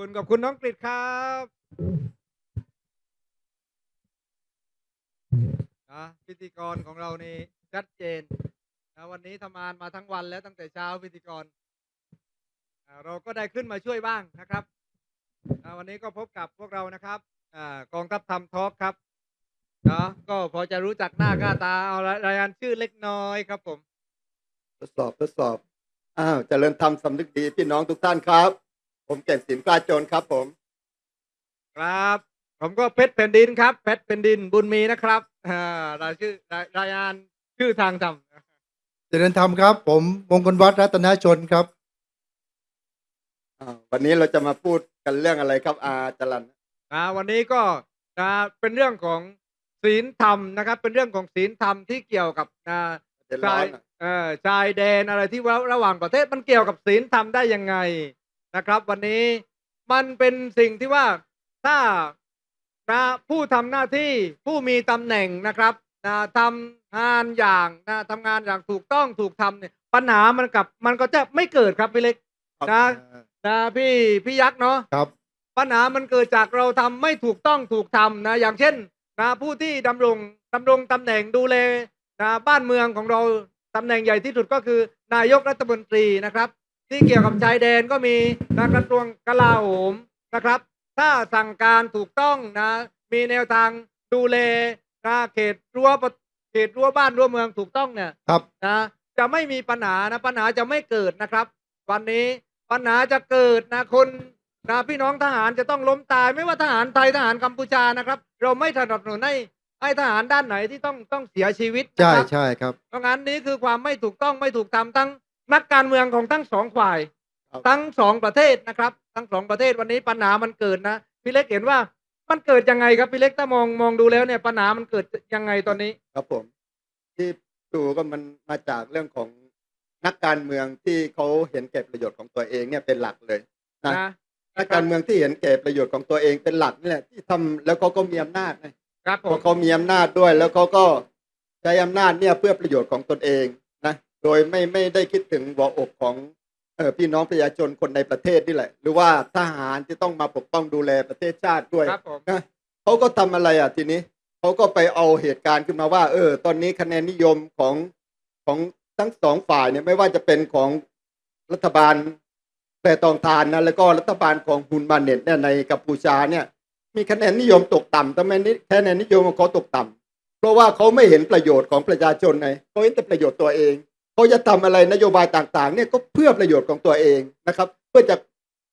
คุณขอบคุณน้องกฤษครับนะพิธีกรของเรานี่ชัดเจนนะวันนี้ทำงานมาทั้งวันแล้วตั้งแต่เช้าพิธีกร เราก็ได้ขึ้นมาช่วยบ้างนะครับ วันนี้ก็พบกับพวกเรานะครับอกองทัพทำทอล์กครับนะก็พอจะรู้จักหน้าค่าตาเอาละรายงานชื่อเล็กน้อยครับผม ทดสอบทดสอบ อ้าวเจริญธรรมสำนึกดีพี่น้องทุกท่านครับ ผมเก่งศิลป์กล้าโจรครับผม ครับ ผมก็เพชรแผ่นดินครับ เพชรแผ่นดินบุญมีนะครับอ่ารายชื่อรายรายงานชื่อทางทำเจริญธรรมครับ ผมมงคลวัฒน์รัตนชนครับ อ่าวันนี้เราจะมาพูดกันเรื่องอะไรครับอาจรันนะวันนี้ก็นะเป็นเรื่องของศีลธรรมนะครับ เป็นเรื่องของศีลธรรมที่เกี่ยวกับนะเดี๋ยวร้ชาอยนอะเอ่อชายแดนอะไรที่ว่าระหว่างประเทศมันเกี่ยวกับศีลธรรมได้ยังไง นะครับ วันนี้มันเป็นสิ่งที่ว่าถ้านะผู้ทำหน้าที่ผู้มีตำแหน่งนะครับนะทำงานอย่างนะทำงานอย่างถูกต้องถูกทำเนี่ยปัญหามันกับมันก็จะไม่เกิดครับพี่เล็กนะนะพี่พี่ยักษ์เนาะครับปัญหามันเกิดจากเราทำไม่ถูกต้องถูกทำนะอย่างเช่นนะผู้ที่ดำรงดำรงตำแหน่งดูแลนะบ้านเมืองของเราตำแหน่งใหญ่ที่สุดก็คือนายกรัฐมนตรีนะครับ ที่เกี่ยวกับชายแดนก็มีนะกระทรวงกลาโหมนะครับ ถ้าสั่งการถูกต้องนะมีแนวทางดูแลนะเขตรั้วประเขตรั้วบ้านรั้วเมืองถูกต้องเนี่ยครับนะจะไม่มีปัญหานะปัญหาจะไม่เกิดนะครับ วันนี้ปัญหาจะเกิดนะคนนะพี่น้องทหารจะต้องล้มตายไม่ว่าทหารไทยทหารกัมพูชานะครับ เราไม่สนับสนุนให้ให้ทหารด้านไหนที่ต้องต้องเสียชีวิตนะใช่ครับใช่ครับเพราะงั้นนี้คือความไม่ถูกต้องไม่ถูกทำทั้ง นักการเมืองของทั้งสองฝ่ายครับทั้งสองประเทศนะครับ ทั้งสองประเทศวันนี้ปัญหามันเกิดนะพี่เล็กเห็นว่ามันเกิดยังไงครับพี่เล็กถ้ามองมองดูแล้วเนี่ยปัญหามันเกิดยังไงตอนนี้ ครับผม ที่ดูก็มันมาจากเรื่องของนักการเมืองที่เขาเห็นแก่ประโยชน์ของตัวเองเนี่ยเป็นหลักเลยนะนะนักการเมืองที่เห็นแก่ประโยชน์ของตัวเองเป็นหลักนี่แหละที่ทำแล้วเขาก็มีอำนาจนะครับผพอมเขามีอำนาจด้วย แล้วเขาก็ใช้อำนาจเนี่ยเพื่อประโยชน์ของตนเองนะ โดยไม่ไม่ได้คิดถึงหัวอกของเออพี่น้องประชาชนคนในประเทศนี่แหละ หรือว่าทหารที่ต้องมาปกป้องดูแลประเทศชาติด้วยครับผมนะเขาก็ทำอะไรอะทีนี้เขาก็ไปเอาเหตุการณ์ขึ้นมาว่า เออ ตอนนี้คะแนนนิยมของของทั้งสองฝ่ายเนี่ยไม่ว่าจะเป็นของรัฐบาลแปรตองทานนะแล้วก็รัฐบาลของฮุนมาเน็ตเนี่ยในกัมพูชาเนี่ย มีคะแนนนิยมตกต่ำทำไมนี่คะแนนนิยมของเขาตกต่ำเพราะว่าเขาไม่เห็นประโยชน์ของประชาชนไงเขาเห็นแต่ประโยชน์ตัวเอง เขาจะทำอะไรนโยบายต่างๆเนี่ยก็เพื่อประโยชน์ของตัวเองนะครับ เพื่อจะ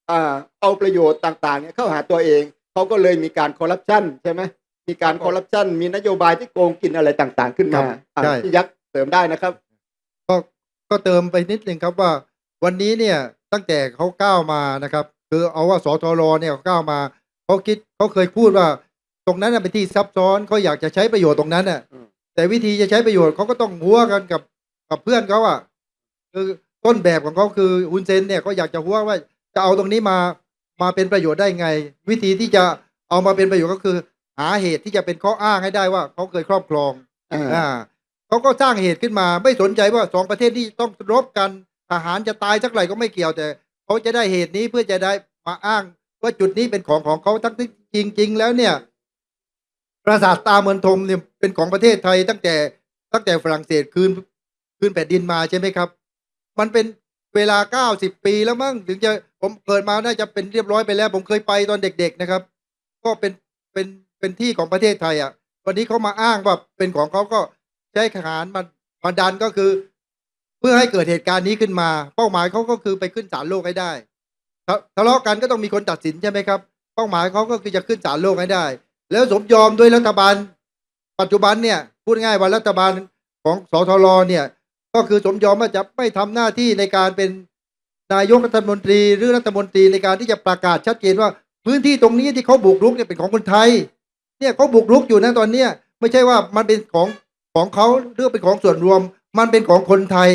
อ่าเอาประโยชน์ต่างๆเนี่ยเข้าหาตัวเองเขาก็เลยมีการคอร์รัปชันใช่ไหมมีการคอร์รัปชันมีนโยบายที่โกงกินอะไรต่างๆ ขึ้นมาครับอะใช่พี่ยักษ์เสริมได้นะครับ ก็ก็เติมไปนิดนึงครับว่า วันนี้เนี่ยตั้งแต่เขาก้าวมานะครับ คือเอาว่าสทรเนี่ยเขาก้าวมาเขาคิดเขาเคยพูดว่า ตรงนั้นน่ะเป็นที่ซับซ้อนเขาอยากจะใช้ประโยชน์ตรงนั้นน่ะอืมแต่วิธีจะใช้ประโยชน์เขาก็ต้องหัวกันกับ กับเพื่อนเขาอะคือต้นแบบของเขาคือฮุนเซนเนี่ยเขาอยากจะหัวว่าจะเอาตรงนี้มามาเป็นประโยชน์ได้ไง วิธีที่จะเอามาเป็นประโยชน์ก็คือ หาเหตุที่จะเป็นข้ออ้างให้ได้ว่าเขาเคยครอบครองอ่าอ่าเขาก็สร้างเหตุขึ้นมาไม่สนใจว่าสองประเทศที่ต้องรบกันทหารจะตายสักไหร่ก็ไม่เกี่ยวแต่เขาจะได้เหตุนี้เพื่อจะได้มาอ้างว่าจุดนี้เป็นของของเขาทั้งที่จริง ๆ แล้วเนี่ยปราสาทตาเมือนทมเนี่ยเป็นของประเทศไทยตั้งแต่ตั้งแต่ฝรั่งเศสคืน คืนแผ่นดินมาใช่ไหมครับ มันเป็นเวลาเก้าสิบปีแล้วมั้งถึงจะผมเกิดมาน่าจะเป็นเรียบร้อยไปแล้ว ผมเคยไปตอนเด็ก ๆนะครับ ก็เป็นเป็นเป็นที่ของประเทศไทยอะ วันนี้เขามาอ้างว่าเป็นของเขาก็ใช้ทหารมามาดันก็คือ เพื่อให้เกิดเหตุการณ์นี้ขึ้นมา เป้าหมายเขาก็คือไปขึ้นศาลโลกให้ได้ทะทะเลาะกันก็ต้องมีคนตัดสินใช่ไหมครับ เป้าหมายเขาก็คือจะขึ้นศาลโลกให้ได้ แล้วสมยอมด้วยรัฐบาล ปัจจุบันเนี่ยพูดง่ายว่ารัฐบาลของสทรเนี่ย ก็คือสมยอมว่าจะไม่ทำหน้าที่ในการเป็นนายกรัฐมนตรี หรือรัฐมนตรีในการที่จะประกาศชัดเจนว่า พื้นที่ตรงนี้ที่เขาบุกรุกเนี่ยเป็นของคนไทย เนี่ยเขาบุกรุกอยู่นะตอนเนี้ยไม่ใช่ว่ามันเป็นของของเขาหรือเป็นของส่วนรวม มันเป็นของคนไทย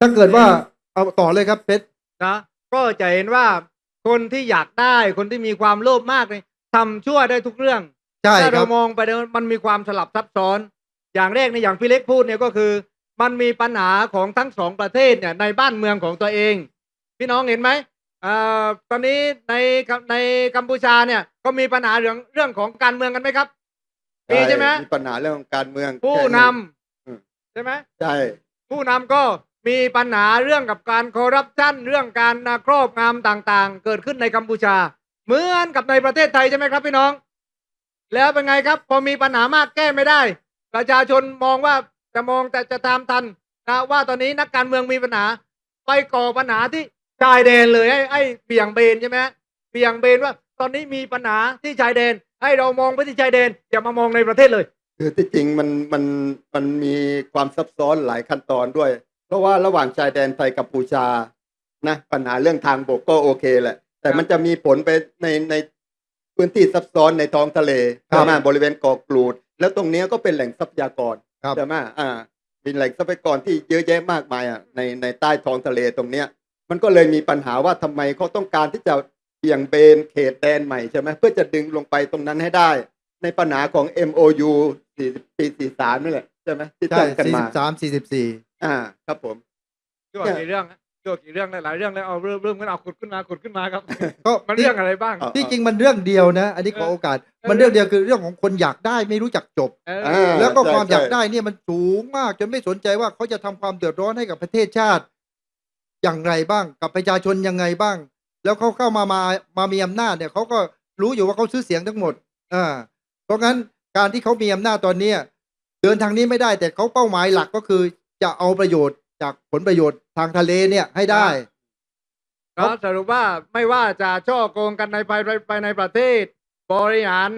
ถ้าเกิดว่าเอาต่อเลยครับเพชรนะก็จะเห็นว่าคนที่อยากได้คนที่มีความโลภมากเลยทำชั่วได้ทุกเรื่องใช่ถ้าคเรารับมองไปเนี่ยมันมีความสลับซับซ้อน อย่างแรกในยอย่างพี่เล็กพูดเนี่ยก็คือ มันมีปัญหาของทั้งสองประเทศเนี่ยในบ้านเมืองของตัวเอง พี่น้องเห็นไหมเอ่อตอนนี้ในในกัมพูชาเนี่ยก็มีปัญหาเรื่องเรื่องของการเมืองกันไหมครับมีใช่ไหมมีปัญหาเรื่องของการเมืองผู้แค่นำอืมใช่ไหมใช่ผู้นำก็มีปัญหาเรื่องกับการคอร์รัปชันเรื่องการครอบงำต่างๆ เกิดขึ้นในกัมพูชา เหมือนกับในประเทศไทยใช่ไหมครับพี่น้อง แล้วเป็นไงครับ พอมีปัญหามากแก้ไม่ได้ ประชาชนมองว่า จะมองแต่จะตามทันนะว่าตอนนี้นักการเมืองมีปัญหา ไปก่อปัญหาที่ชายแดนเลยให้ไอ้เบี่ยงเบนใช่ไหมเบี่ยงเบนว่า ตอนนี้มีปัญหาที่ชายแดน ให้เรามองไปที่ชายแดนอย่ามามองในประเทศเลย คือที่จริงมันมันมันมีความซับซ้อนหลายขั้นตอนด้วย เพราะว่าระหว่างชายแดนไทยกัมพูชานะปัญหาเรื่องทางบกก็โอเคแหละ แต่มันจะมีผลไปในในพื้นที่ซับซ้อนในท้องทะเลครับใช่ไหมบริเวณเกาะกรูด แล้วตรงเนี้ยก็เป็นแหล่งทรัพยากร ครับใช่ไหมอ่าเป็นแหล่งทรัพยากรที่เยอะแยะมากมายอะในในใต้ท้องทะเลตรงเนี้ย มันก็เลยมีปัญหาว่าทำไมเขาต้องการที่จะเบี่ยงเบนเขตแดนใหม่ใช่ไหมเพื่อจะดึงลงไปตรงนั้นให้ได้ ในปัญหาของ MOU 40ปี43นี่แหละใช่ไหมที่ใช่ตั้งกันสี่มาสิบสามสี่สิบสี่อ่า ครับผมชั่วกี่เรื่อง ฮะชั่วกี่เรื่องหลายๆเรื่องแล้วเอาเริ่มเริ่มกันเอาขุดขึ้นมาขุดขึ้นมาครับ ก็มันเรื่องอะไรบ้างเอาที่จริงมันเรื่องเดียวนะ อันนี้ขอเออโอกาสเออมันเรื่องเดียวคือเรื่องของคนอยากได้ไม่รู้จักจบเอออ่าแล้วก็ใช่ความอยากใช่ได้เนี่ยมันสูงมากจนไม่สนใจว่าเขาจะทำความเดือดร้อนให้กับประเทศชาติ อย่างไรบ้างกับประชาชนยังไงบ้าง แล้วเขาเข้ามามามามีอำนาจเนี่ยเขาก็รู้อยู่ว่าเขาซื้อเสียงทั้งหมดอ่าเพราะงั้นการที่เขามีอำนาจตอนเนี้ยเดินทางนี้ไม่ได้แต่เขาเป้าหมายหลักก็คือจะเอาประโยชน์ จากผลประโยชน์ทางทะเลเนี่ยให้ได้ก็สรุปว่าไม่ว่าจะช่อโกงกันในภายภายในประเทศ บริหาร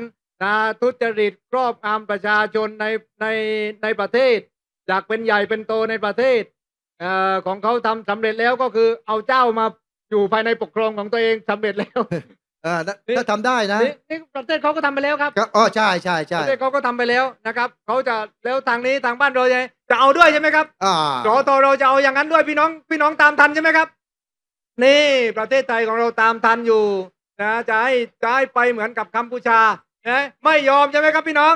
นะทุจริตครอบงำประชาชนในในในประเทศอยากเป็นใหญ่เป็นโตในประเทศเอ่อของเขาทำสำเร็จแล้วก็คือเอาเจ้ามาอยู่ภายในปกครองของตัวเองสำเร็จแล้ว อ่าถ้านี่ถ้าทำได้นะนี่นี่ประเทศเขาก็ทำไปแล้วครับ ก็อ๋อใช่ใช่ปใช่ระเทศเขาก็ทำไปแล้วนะครับเขาจะแล้วทางนี้ทางบ้านเราจะจะเอาด้วยใช่ไหมครับอ่าสอตอเราจะเอาอย่างนั้นด้วยพี่น้องพี่น้องตามทันใช่ไหมครับ นี่ประเทศไทยของเราตามทันอยู่นะจะให้จะให้ไปเหมือนกับกัมพูชานะไม่ยอมใช่ไหมครับพี่น้อง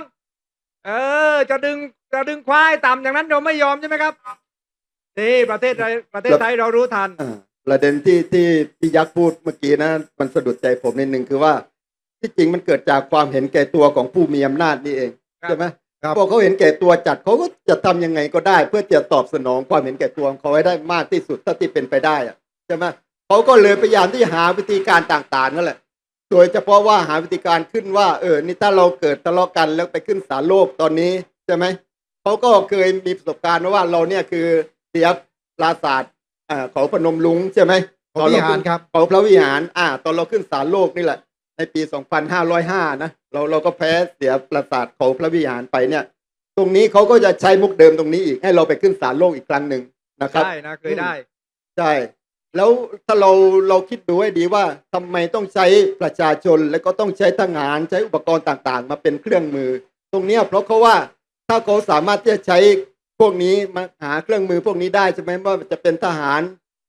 เออ จะดึงจะดึงควายต่ำอย่างนั้นเราไม่ยอมใช่ไหมครับ นี่ประเทศไทยประเทศไทยเรารู้ทัน อ่า ประเด็นที่ที่ที่ยักษ์พูดเมื่อกี้นะ มันสะดุดใจผมนิดนึงคือว่า ที่จริงมันเกิดจากความเห็นแก่ตัวของผู้มีอำนาจนี่เองครับใช่ไหมครับพอเขาเห็นแก่ตัวจัดเขาก็จะทำยังไงก็ได้ เพื่อจะตอบสนองความเห็นแก่ตัวของเขาให้ได้มากที่สุดเท่าที่เป็นไปได้อะใช่ไหมเขาก็เลยพยายามที่จะหาวิธีการต่างๆนั่นแหละ โดยเฉพาะว่าหาวิธีการขึ้นว่า เออนี่ถ้าเราเกิดทะเลาะกันแล้วไปขึ้นศาลโลกตอนนี้ใช่ไหมเขาก็เคยมีประสบการณ์ว่าเราเนี่ยคือเสียปราศาสตร์ อ่าเขาพนมลุงใช่ไหมของวิหารครับเขาพระวิหาร อ่า ตอนเราขึ้นศาลโลกนี่แหละ ในปี 2505 นะเราเราก็แพ้เสียปราสาทเขาพระวิหารไปเนี่ย ตรงนี้เขาก็จะใช้มุกเดิมตรงนี้อีกให้เราไปขึ้นศาลโลกอีกครั้งหนึ่งนะครับใช่นะเคยได้ใช่แล้วถ้าเราเราคิดดูให้ดีว่าทำไมต้องใช้ประชาชน และก็ต้องใช้ทหารใช้อุปกรณ์ต่างๆ มาเป็นเครื่องมือ ตรงเนี้ยเพราะเขาว่าถ้าเขาสามารถที่จะใช้ พวกนี้มาหาเครื่องมือพวกนี้ได้ใช่ไหมว่าจะเป็นทหาร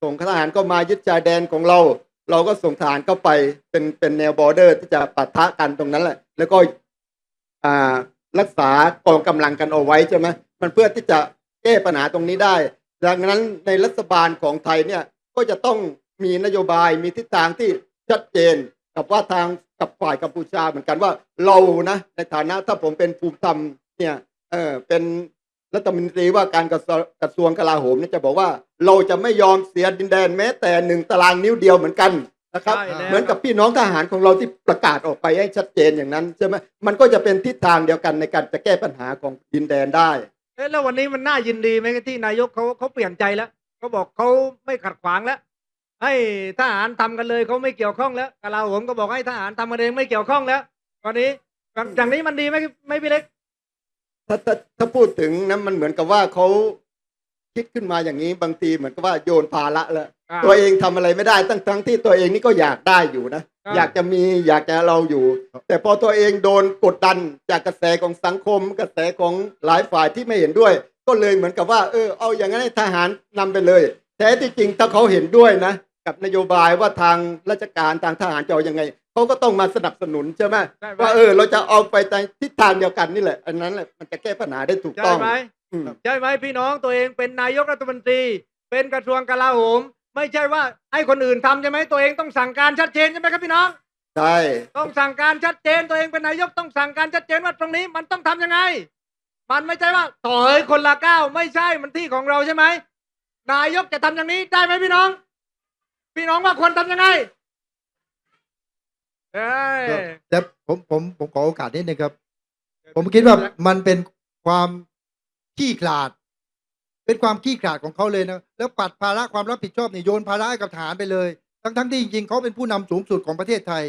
ส่งทหารก็มายึดชายแดนของเรา เราก็ส่งทหารเข้าไปเป็นเป็นแนวบอร์เดอร์ ที่จะปะทะกันตรงนั้นแหละ แล้วก็อ่ารักษากองกำลังกันเอาไว้ใช่ไหมมันเพื่อที่จะแก้ปัญหาตรงนี้ได้ ดังนั้นในรัฐบาลของไทยเนี่ยก็จะต้องมีนโยบายมีทิศทางที่ชัดเจนกับว่าทางกับฝ่ายกัมพูชาเหมือนกันว่าเรานะในฐานะถ้าผมเป็นภูมิธรรมเนี่ยเออเป็น รัฐมนตรีว่าการกระทรวงกระทรวงกลาโหมเนี่ยจะบอกว่า เราจะไม่ยอมเสียดินแดนแม้แต่หนึ่งตารางนิ้วเดียวเหมือนกันนะครับใช่แล้วเหมือนกับพี่น้องทหารของเราที่ประกาศออกไปให้ชัดเจนอย่างนั้นใช่ไหมมันก็จะเป็นทิศทางเดียวกันในการจะแก้ปัญหาของดินแดนได้เอ๊ะแล้ววันนี้มันน่ายินดีไหมที่นายกเขาเขาเปลี่ยนใจแล้วเขาบอกเขาไม่ขัดขวางแล้วให้ทหารทำกันเลยเขาไม่เกี่ยวข้องแล้วกลาโหมก็บอกให้ทหารทำกันเองไม่เกี่ยวข้องแล้วตอนนี้อย่างนี้มันดีไหมไม่พี่เล็ก ถ้าถ้าถ้าพูดถึงนะมันเหมือนกับว่าเขาคิดขึ้นมาอย่างนี้บางทีเหมือนกับว่าโยนภาระแล้วอ่าตัวเองทำอะไรไม่ได้ตั้งทั้งที่ตัวเองนี่ก็อยากได้อยู่นะอ่าอยากจะมีอยากจะเราอยู่ แต่พอตัวเองโดนกดดันจากกระแสของสังคม กระแสของหลายฝ่ายที่ไม่เห็นด้วย ก็เลยเหมือนกับว่าเออเอาอย่างนั้นให้ทหารนำไปเลยแท้ที่จริงถ้าเขาเห็นด้วยนะ กับนโยบายว่าทางราชการทางทหารจะเอายังไง เขาก็ต้องมาสนับสนุนใช่ไหมใช่ไหม ว่าเออเราจะเอาไปในทิศทางเดียวกันนี่แหละ อันนั้นแหละมันจะแก้ปัญหาได้ถูกใช่ต้องไหมอืม ใช่ไหมพี่น้องตัวเองเป็นนายกรัฐมนตรี เป็นกระทรวงกลาโหมไม่ไม่ใช่ว่าให้คนอื่นทำใช่ไหมตัวเองต้องสั่งการชัดเจนใช่ไหมครับพี่น้อง ใช่ ต้องสั่งการชัดเจนตัวเองเป็นนายกต้องสั่งการชัดเจนว่าตรงนี้มันต้องทำยังไง มันไม่ใช่ว่าต่อยคนละก้าวไม่ใช่มันที่ของเราใช่ไหมนายกจะทำอย่างนี้ได้ไหมพี่น้อง พี่น้องว่าควรทำยังไงเอ้ย แต่ผมผมผมขอโอกาสนิดนึงครับ ผมคิดว่ามันเป็นความขี้ขลาด เป็นความขี้ขลาดของเขาเลยนะแล้วปัดภาระความรับผิดชอบเนี่ยโยนภาระให้กับทหารไปเลย ทั้งทั้งที่จริงๆเขาเป็นผู้นำสูงสุดของประเทศไทย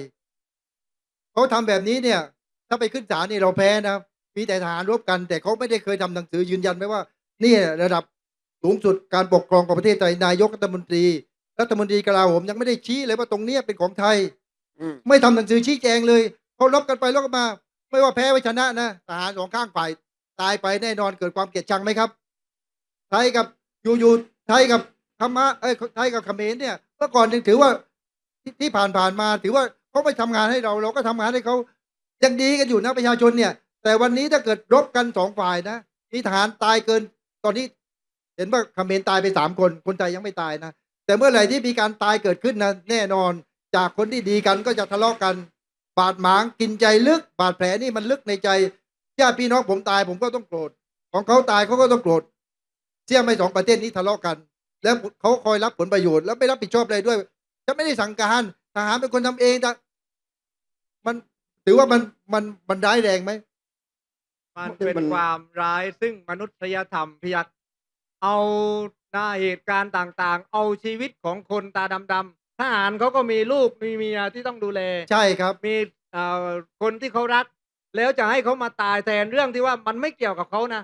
เขาทำแบบนี้เนี่ย ถ้าไปขึ้นศาลนี่เราแพ้นะมีแต่ทหารรบกัน แต่เขาไม่ได้เคยทำหนังสือยืนยันไว้ว่านี่ระดับสูงสุดการปกครองของประเทศไทยนายกรัฐมนตรีรัฐมนตรีกลาโหมยังไม่ได้ชี้เลยว่าตรงเนี้ยเป็นของไทยอืม ไม่ทำหนังสือชี้แจงเลยเขาลบกันไปลบกันมา ไม่ว่าแพ้ไม่ชนะนะทหารสองข้างฝ่ายตายไปแน่นอนเกิดความเกลียดชังไหมครับไทยกับยูยูไทยกับพม่าเอ้ยไทยกับเขมรเนี่ยเมื่อก่อนยังถือว่าที่ที่ผ่านผ่านมา ถือว่าเขาไม่ทำงานให้เราเราก็ทำงานให้เขายังดีกันอยู่นะประชาชนเนี่ย แต่วันนี้ถ้าเกิดรบกันสองฝ่ายนะมีทหารตายเกิน ตอนนี้ เห็นว่าเขมรตายไปสามคนคนไทยยังไม่ตายนะแต่เมื่อไหร่ที่มีการตายเกิดขึ้นนะแน่นอน จากคนที่ดีกันก็จะทะเลาะกัน บาดหมางกินใจลึก บาดแผลนี่มันลึกในใจญาติพี่น้องผมตายผมก็ต้องโกรธ ของเขาตายเขาก็ต้องโกรธเสี่ยไม่สองประเทศนี้ทะเลาะกัน แล้วเขาคอยรับผลประโยชน์แล้วไม่รับผิดชอบอะไรด้วยฉันไม่ได้สั่งการทหารเป็นคนทำเองแต่มันถือว่ามันมันมันร้ายแรงไหมมันเป็นความร้ายซึ่งมนุษยธรรมพิยักษ์เอาหน้าเหตุการณ์ต่างๆ เอาชีวิตของคนตาดำๆ ทหารเขาก็มีลูกมีเมียที่ต้องดูแล ใช่ครับ มีเอ่อคนที่เขารัก แล้วจะให้เขามาตายแทนเรื่องที่ว่ามันไม่เกี่ยวกับเขานะ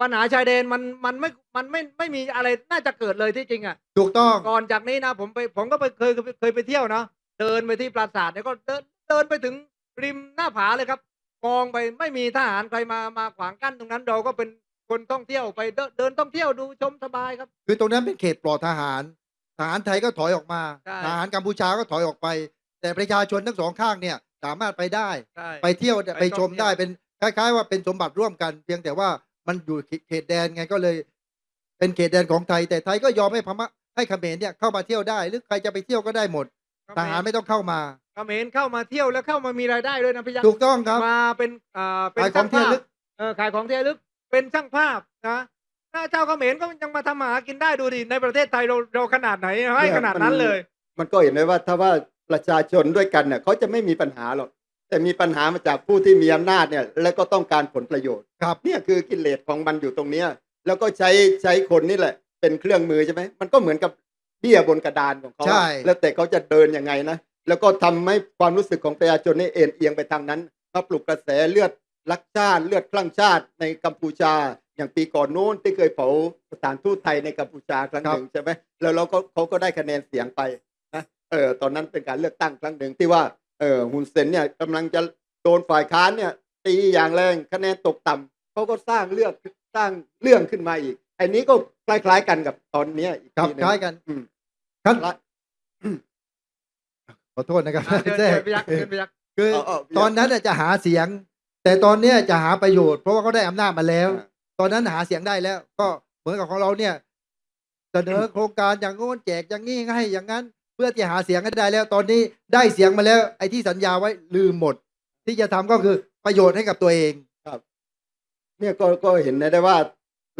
ปัญหาชายแดนมันมันไม่มันไม่ไม่มีอะไรน่าจะเกิดเลยที่จริงอะถูกต้อง ก่อนจากนี้นะผมไปผมก็ไปเคยเคยไปเที่ยวเนาะเดินไปที่ปราสาทเนี่ยก็เดินเดินไปถึงริมหน้าผาเลยครับมองไปไม่มีทหารใครมามาขวางกั้นตรงนั้นเราก็เป็นคนท่องเที่ยวไปเดินเดินท่องเที่ยวดูชมสบายครับ คือตรงนั้นเป็นเขตปลอดทหาร ทหารไทยก็ถอยออกมาใช่ ทหารกัมพูชาก็ถอยออกไป แต่ประชาชนทั้งสองข้างเนี่ยสามารถไปได้ ใช่ ไปเที่ยวไปไปชมท่องเที่ยว ได้เป็นคล้าย ๆ ว่าเป็นสมบัติร่วมกัน เพียงแต่ว่ามันอยู่เขตแดนไงก็เลย เป็นเขตแดนของไทย แต่ไทยก็ยอมให้พม่าให้เขมรเนี่ยเข้ามาเที่ยวได้ หรือใครจะไปเที่ยวก็ได้หมดทหารไม่ต้องเข้ามา เขมรเข้ามาเที่ยวแล้วเข้ามามีรายได้ด้วยนะพี่ยักษ์ถูกต้องครับ มาเป็นอ่าเป็นขายของช่างภาที่ระลึพกเออขายของที่ระลึกเป็นช่างภาพนะ ถ้าเจ้าเขมรก็ยังมาทำหากินได้ดูดิในประเทศไทยเราเราขนาดไหนให้ขนาดนั้นเลย มันก็เห็นได้ว่าถ้าว่าประชาชนด้วยกันเนี่ยเขาจะไม่มีปัญหาหรอกแต่มีปัญหามาจากผู้ที่มีอำนาจเนี่ย และก็ต้องการผลประโยชน์ครับเนี่ยคือกิเลสของมันอยู่ตรงเนี้ยแล้วก็ใช้ใช้คนนี่แหละ เป็นเครื่องมือใช่ไหมมันก็เหมือนกับเบี้ยบนกระดานของเขาอะใช่แล้วแต่เขาจะเดินยังไงนะแล้วก็ทำให้ความรู้สึกของประชาชนนี่เอ็นเอียงไปทางนั้นมาปลุกกระแสเลือดรักชาติเลือดคลั่งชาติในกัมพูชา อย่างปีก่อนโน้นที่เคยเผาสถานทูตไทยในกัมพูชาครั้งหนึ่งใช่ไหมแล้วเราก็เขาก็ได้คะแนนเสียงไปนะเออตอนนั้นเป็นการเลือกตั้งครั้งหนึ่งที่ว่าเออฮุนเซนเนี่ยกำลังจะโดนฝ่ายค้านเนี่ยตีอย่างแรงคะแนนตกต่ำเขาก็สร้างเลือกสร้างเรื่องขึ้นมาอีกไอ้นี้ก็คล้ายๆกันกับตอนเนี้ยอีกครับทีหนึ่งคล้ายกันอืมครับละขอโทษนะครับอะเดินแทรเดิกนไปยักษ์เดินไปยักษ์คือเอาเอาตอนนั้นน่ะจะหาเสียง แต่ตอนเนี้ยจะหาประโยชน์เพราะว่าเขาได้อำนาจมาแล้วอ่า ตอนนั้นหาเสียงได้แล้ว ก็เหมือนกับของเราเนี่ยเสนอโครงการอย่างโน้นแจกอย่างนี้ให้อย่างนั้น เพื่อที่หาเสียงให้ได้แล้ว ตอนนี้ได้เสียงมาแล้ว ไอ้ที่สัญญาไว้ลืมหมด ที่จะทำก็คือประโยชน์ให้กับตัวเองครับ เนี่ยก็ก็เห็นได้ว่า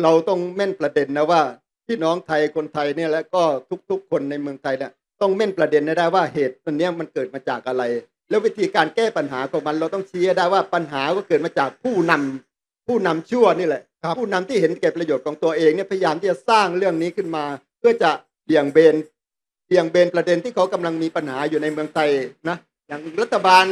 เราต้องแม่นประเด็นนะว่าพี่น้องไทยคนไทยเนี่ยและก็ทุก ๆ คนในเมืองไทยเนี่ยต้องแม่นประเด็นให้ได้ว่าเหตุตัวเนี้ยมันเกิดมาจากอะไร แล้ววิธีการแก้ปัญหาของมันเราต้องชี้ได้ว่าปัญหาก็เกิดมาจากผู้นำผู้นำชั่วนี่แหละ ผู้นำที่เห็นแก่ประโยชน์ของตัวเองเนี่ยพยายามที่จะสร้างเรื่องนี้ขึ้นมา เพื่อจะเบี่ยงเบนเบี่ยงเบนประเด็นที่เขากำลังมีปัญหาอยู่ในเมืองไทยนะอย่างรัฐบาล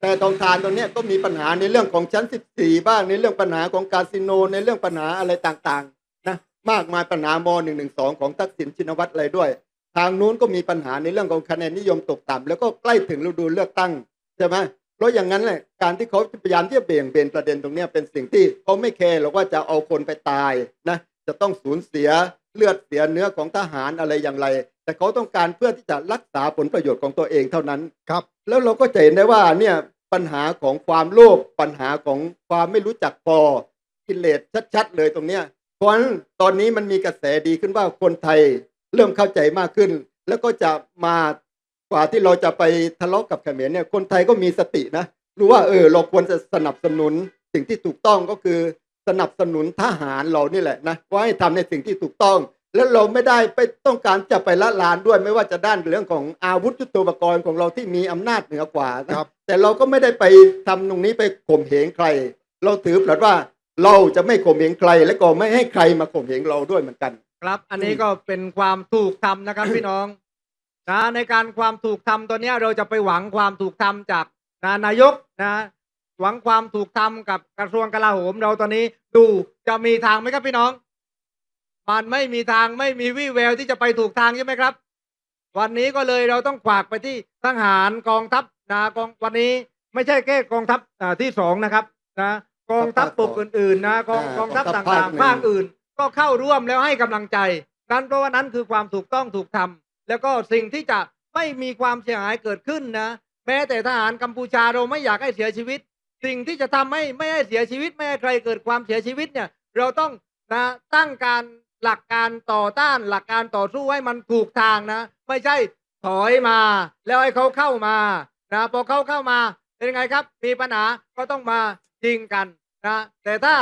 แต่ทองทานตรงนี้ก็มีปัญหาในเรื่องของชั้น 14 บ้างในเรื่องปัญหาของคาสิโนในเรื่องปัญหาอะไรต่างๆนะมากมายปัญหาม112 ของทักษิณชินวัตรอะไรด้วย ทางนู้นก็มีปัญหาในเรื่องของคะแนนนิยมตกต่ำแล้วก็ใกล้ถึงฤดูเลือกตั้งใช่ไหม เพราะอย่างนั้นแหละการที่เขาพยายามที่จะเบี่ยงเบนประเด็นตรงเนี้ยเป็นสิ่งที่เขาไม่แคร์หรอกว่าจะเอาคนไปตายนะจะต้องสูญเสียเลือดเสียเนื้อของทหารอะไรอย่างไร แต่เขาต้องการเพื่อที่จะรักษาผลประโยชน์ของตัวเองเท่านั้นครับ แล้วเราก็จะเห็นได้ว่าเนี่ยปัญหาของความโลภปัญหาของความไม่รู้จักพอกิเลสชัด ๆ เลยตรงเนี้ยเพราะฉะนั้นตอนนี้มันมีกระแสดีขึ้นว่าคนไทยเริ่มเข้าใจมากขึ้น แล้วก็จะมา กว่าที่เราจะไปทะเลาะกับเขมรเนี่ยคนไทยก็มีสตินะรู้ว่าเออเราควรจะสนับสนุนสิ่งที่ถูกต้องก็คือสนับสนุนทหารเรานี่แหละนะว่าให้ทำในสิ่งที่ถูกต้อง แล้วเราไม่ได้ไปต้องการจะไปละลานด้วย ไม่ว่าจะด้านเรื่องของอาวุธยุทโธปกรณ์ของเราที่มีอำนาจเหนือกว่านะครับแต่เราก็ไม่ได้ไปทำตรงนี้ไปข่มเหงใคร เราถือปลัดว่าเราจะไม่ข่มเหงใคร และก็ไม่ให้ใครมาข่มเหงเราด้วยเหมือนกัน ครับ อันนี้ก็เป็นความถูกทำนะครับพี่น้อง นะในการความถูกทำตัวเนี้ยเราจะไปหวังความถูกทำจากนะนายกนะหวังความถูกทำกับกระทรวงกลาโหมเราตอนนี้ดูจะมีทางไหมครับพี่น้อง มันไม่มีทางไม่มีวี่แววที่จะไปถูกทางใช่ไหมครับ วันนี้ก็เลยเราต้องขวากไปที่ทหารกองทัพนะกองวันนี้ไม่ใช่แค่กองทัพอ่าที่สองนะครับนะกองทัพบกอื่นๆนะกองอ่ากองทัพกองทัพต่างภาคหนึ่งๆภาคอื่น ก็เข้าร่วมแล้วให้กำลังใจ นั้นเพราะว่านั้นคือความถูกต้องถูกทำ แล้วก็สิ่งที่จะไม่มีความเสียหายเกิดขึ้นนะ แม้แต่ทหารกัมพูชาเราไม่อยากให้เสียชีวิต สิ่งที่จะทำให้ไม่ให้เสียชีวิตไม่ให้ใครเกิดความเสียชีวิตเนี่ย เราต้องนะตั้งการหลักการต่อต้านหลักการต่อสู้ให้มันถูกทางนะ ไม่ใช่ถอยมา แล้วให้เขาเข้ามานะพอเขาเข้ามาเป็นไงครับ มีปัญหาก็ต้องมายิงกันนะแต่ถ้า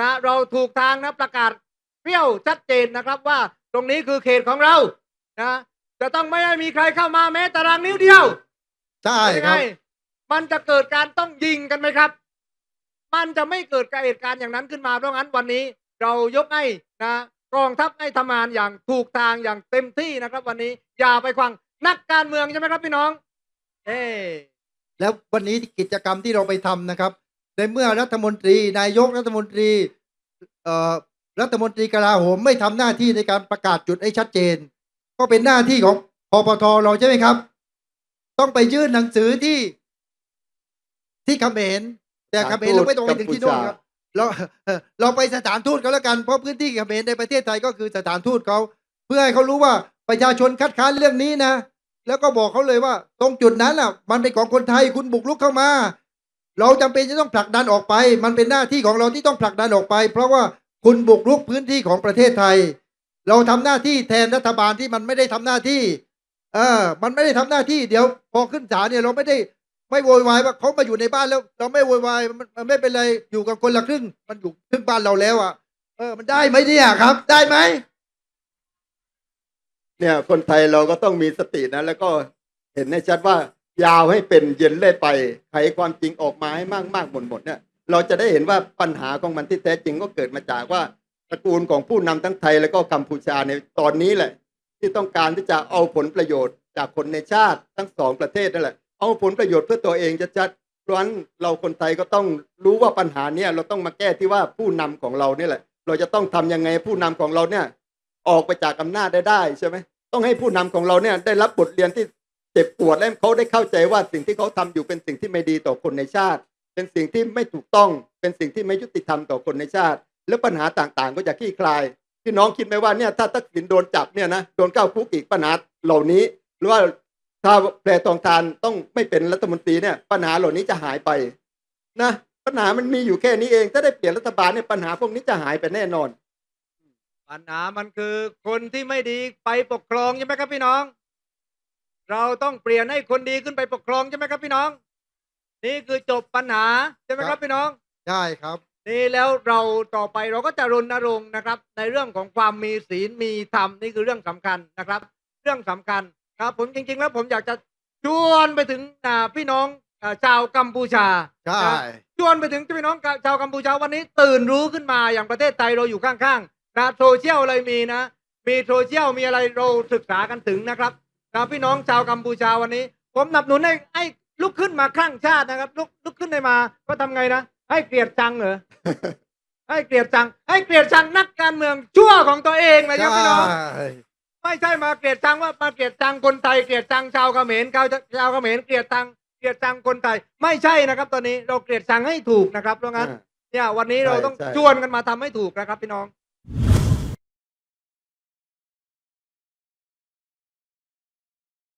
นะเราถูกทางนะประกาศเปรี้ยวชัดเจนนะครับว่าตรงนี้คือเขตของเรานะ จะต้องไม่ให้มีใครเข้ามาแม้ตารางนิ้วเดียวใช่เป็นคไงรับ มันจะเกิดการต้องยิงกันไหมครับ มันจะไม่เกิดการเหตุการณ์อย่างนั้นขึ้นมาเพราะงั้นวันนี้เรายกให้นะกองทัพให้ทำงานอย่างถูกทางอย่างเต็มที่นะครับ วันนี้อย่าไปควังนักการเมืองใช่ไหมครับพี่น้อง เอ้แล้ววันนี้กิจกรรมที่เราไปทำนะครับ ในเมื่อรัฐมนตรี นายกรัฐมนตรีเอ่อรัฐมนตรีกลาโหมไม่ทำหน้าที่ในการประกาศจุดให้ชัดเจน ก็เป็นหน้าที่ของพปทเราใช่ไหมครับ ต้องไปยื่นหนังสือที่ที่เขมรแต่เขมรเราไม่ต้องไปถึงที่โน่นครับเราเราไปสถานทูตเขาแล้วกันเพราะพื้นที่เขมรในประเทศไทยก็คือสถานทูตเขาเพื่อให้เขารู้ว่าประชาชนคัดค้านเรื่องนี้นะแล้วก็บอกเขาเลยว่า ตรงจุดนั้นอะ มันเป็นของคนไทยคุณบุกรุกเข้ามา เราจำเป็นจะต้องผลักดันออกไป มันเป็นหน้าที่ของเราที่ต้องผลักดันออกไป เพราะว่าคุณบุกรุกพื้นที่ของประเทศไทย เราทำหน้าที่แทนรัฐบาลที่มันไม่ได้ทำหน้าที่ เออ มันไม่ได้ทำหน้าที่เดี๋ยวพอขึ้นศาลเนี่ยเราไม่ได้ไม่โวยวายว่าเขามาอยู่ในบ้านแล้ว เราไม่โวยวายมันไม่เป็นไรอยู่กับคนละครึ่ง มันอยู่ครึ่งบ้านเราแล้วอะเออ มันได้ไหมเนี่ยครับ ได้ไหมเนี่ย คนไทยเราก็ต้องมีสตินะ แล้วก็เห็นให้ชัดว่ายาวให้เป็นเย็นเล่ไปไขความจริงออกมาให้มากมากๆหมดหมดเนี่ย เราจะได้เห็นว่าปัญหาของมันที่แท้จริงก็เกิดมาจากว่า ตระกูลของผู้นำทั้งไทยแล้วก็กัมพูชาในตอนนี้แหละ ที่ต้องการที่จะเอาผลประโยชน์ จากคนในชาติทั้งสองประเทศนั่นแหละ เอาผลประโยชน์เพื่อตัวเองจะชัดๆเพราะฉะนั้นเราคนไทยก็ต้องรู้ว่าปัญหาเนี้เราต้องมาแก้ที่ว่าผู้นำของเราเนี่ยแหละ เราจะต้องทำยังไงผู้นำของเราเนี่ย ออกไปจากอำนาจได้ได้ใช่ไหมต้องให้ผู้นำของเราเนี่ยได้รับบทเรียนที่เจ็บปวดและเขาได้เข้าใจว่าสิ่งที่เขาทำอยู่เป็นสิ่งที่ไม่ดีต่อคนในชาติ เป็นสิ่งที่ไม่ถูกต้องเป็นสิ่งที่ไม่ยุติธรรมต่อคนในชาติ แล้วปัญหาต่างๆ ก็จะคลี่คลายพี่น้องคิดไหมว่าเนี่ยถ้าทักษิณโดนจับเนี่ยนะโดนเข้าคุกอีกปัญหาเหล่านี้ หรือว่าถ้าแพรทองทานต้องไม่เป็นรัฐมนตรีเนี่ยปัญหาเหล่านี้จะหายไปนะปัญหามันมีอยู่แค่นี้เอง ถ้าได้เปลี่ยนรัฐบาลเนี่ยปัญหาพวกนี้จะหายไปแน่นอน ปัญหามันคือคนที่ไม่ดีไปปกครองใช่ไหมครับพี่น้อง เราต้องเปลี่ยนให้คนดีขึ้นไปปกครองใช่ไหมครับพี่น้อง นี่คือจบปัญหาใช่ไหมครับพี่น้อง ใช่ครับ นี่แล้วเราต่อไปเราก็จะรณรงค์นะครับ ในเรื่องของความมีศีลมีธรรมนี่คือเรื่องสำคัญนะครับ เรื่องสำคัญครับ ผมจริง ๆ แล้วผมอยากจะชวนไปถึงอ่าพี่น้องอ่าชาวกัมพูชาใช่ชวนไปถึงพี่น้องชาวกัมพูชาวันนี้ตื่นรู้ขึ้นมาอย่างประเทศไทยเราอยู่ข้างๆนะโซเชียลอะไรมีนะ มีโซเชียลมีอะไรเราศึกษากันถึงนะครับนะพี่น้องชาวกัมพูชาวันนี้ ผมสนับสนุนให้ให้ลุกขึ้นมาครั้งชาตินะครับลุกลุกขึ้นได้มาก็ทำไงนะ ให้เกลียดจังเหรอให้เกลียดจัง ให้เกลียดจังนักการเมืองชั่วของตัวเองนะครับพี่น้องไม่ใช่มาเกลียดจังว่ามาเกลียดจังคนไทยเกลียดจังชาวเขมรชาวชาวเขมรเกลียดจังเกลียดจังคนไทยไม่ใช่นะครับ ตอนนี้เราเกลียดจังให้ถูกนะครับเพราะงั้นเนี่ยวันนี้เราต้องใช่ใช่ชวนกันมาทำให้ถูกนะครับพี่น้อง